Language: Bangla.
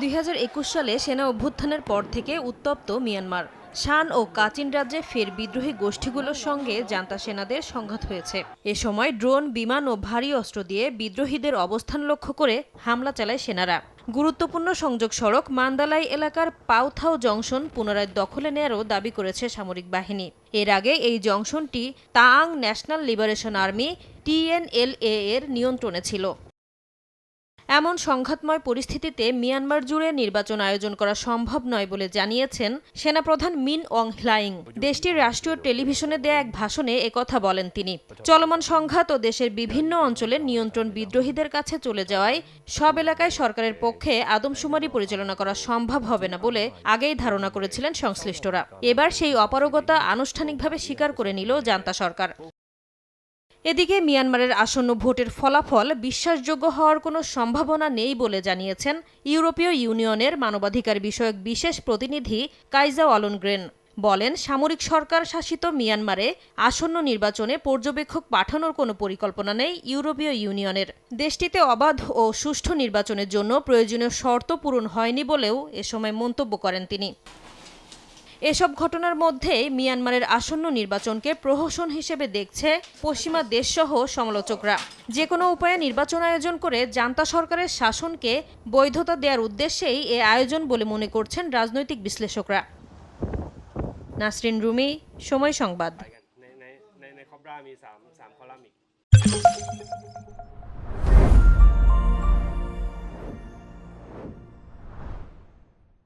দুই হাজার একুশ সালে সেনা অভ্যুত্থানের পর থেকে উত্তপ্ত মিয়ানমার। শান ও কাচিন রাজ্যে ফের বিদ্রোহী গোষ্ঠীগুলোর সঙ্গে জান্তা সেনাদের সংঘাত হয়েছে। এ সময় ড্রোন, বিমান ও ভারী অস্ত্র দিয়ে বিদ্রোহীদের অবস্থান লক্ষ্য করে হামলা চালায় সেনারা। গুরুত্বপূর্ণ সংযোগ সড়ক মান্দালাই এলাকার পাউথাও জংশন পুনরায় দখলে নেয়ারও দাবি করেছে সামরিক বাহিনী। এর আগে এই জংশনটি Ta'ang national liberation army TNLA এর নিয়ন্ত্রণে ছিল। এমন সংঘাতময় পরিস্থিতিতে মিয়ানমার জুড়ে নির্বাচন আয়োজন করা সম্ভব নয় বলে জানিয়েছেন সেনাপ্রধান মিন অং হ্লাইং দেশটির রাষ্ট্রীয় টেলিভিশনে দেয়া এক ভাষণে একথা বলেন তিনি। চলমান সংঘাত ও দেশের বিভিন্ন অঞ্চলের নিয়ন্ত্রণ বিদ্রোহীদের কাছে চলে যাওয়ায় সব এলাকায় সরকারের পক্ষে আদমশুমারি পরিচালনা করা সম্ভব হবে না বলে আগেই ধারণা করেছিলেন সংশ্লিষ্টরা। এবার সেই অপারগতা আনুষ্ঠানিকভাবে স্বীকার করে নিল জান্তা সরকার। এদিকে মিয়ানমারের আসন্ন ভোটের ফলাফল বিশ্বাসযোগ্য হওয়ার কোনো সম্ভাবনা নেই বলে জানিয়েছেন ইউরোপীয় ইউনিয়নের মানবাধিকার বিষয়ক বিশেষ প্রতিনিধি কাইজা অলনগ্রেন বলেন, সামরিক সরকার শাসিত মিয়ানমারে আসন্ন নির্বাচনে পর্যবেক্ষক পাঠানোর কোনো পরিকল্পনা নেই ইউরোপীয় ইউনিয়নের। দেশটিতে অবাধ ও সুষ্ঠু নির্বাচনের জন্য প্রয়োজনীয় শর্ত পূরণ হয়নি বলেও এ সময় মন্তব্য করেন তিনি। এসব ঘটনার মধ্যে মিয়ানমারের আসন্ন নির্বাচনকে প্রহসন হিসেবে দেখছে পশ্চিমা দেশসহ সমালোচকরা। যে কোনো উপায়ে নির্বাচন আয়োজন করে জান্তা সরকারের শাসনকে বৈধতা দেওয়ার উদ্দেশ্যেই এ আয়োজন বলে মনে করছেন রাজনৈতিক বিশ্লেষকরা। নাসরিন রুমি, সময় সংবাদ।